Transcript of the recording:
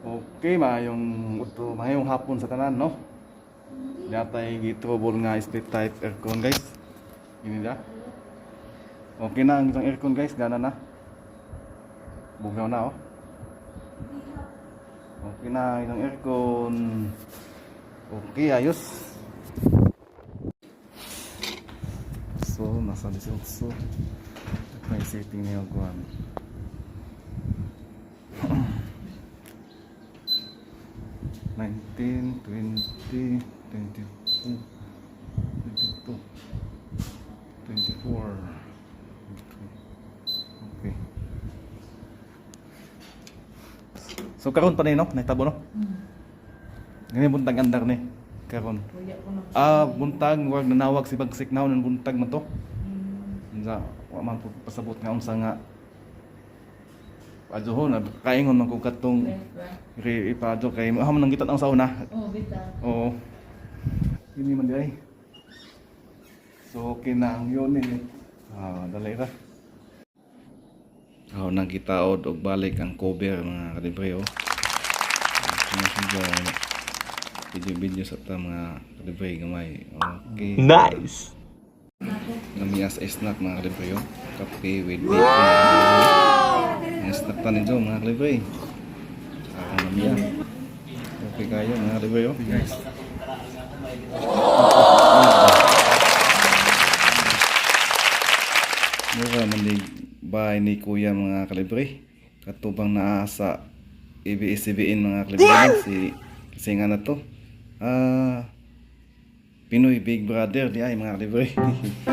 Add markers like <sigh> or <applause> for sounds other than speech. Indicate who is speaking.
Speaker 1: Okay, maayong uto, maayong hapon sa tanan, no? Datay gitrouble nga split type aircon, guys. Gini da. Okay na ang isang aircon, guys. Gana na. Bumaw na, oh. Okay na ang isang aircon. Okay, ayos. So, nasa 18. Ito yung setting na yung guwan. 19, 20, 22, 22, 24. Okay. So karon pa ni no, nahitabo no. Mm. Ngani buntag andar ni karon. Ah, buntag wag nanawag si bagsik naon ang buntag man to. Mm. Sa wa man po pasabot nga unsa nga aduhon na kaingon man ko katong Re ipado kay mo nang gitan ang sauna.
Speaker 2: Oh, bita.
Speaker 1: Oo. Ini man di ay. So okay na ang yun eh. Ah, dali ra. Oh, nang kitaod og balik ang cover mga kalibre oh. Video-video sa ta mga kalibre gamay. Okay.
Speaker 3: Nice.
Speaker 1: Namias snack mga kalibre oh. Kape with bacon. Ang snack ta nito mga kalibre. Namiya. Okay kayo mga kalibre oh. Guys. Mura man di bahay ni kuya mga kalibre. Katubang naa sa ABS-CBN mga kalibre si kasi na to. Ah Pinoy Big Brother di ay mga kalibre. <laughs>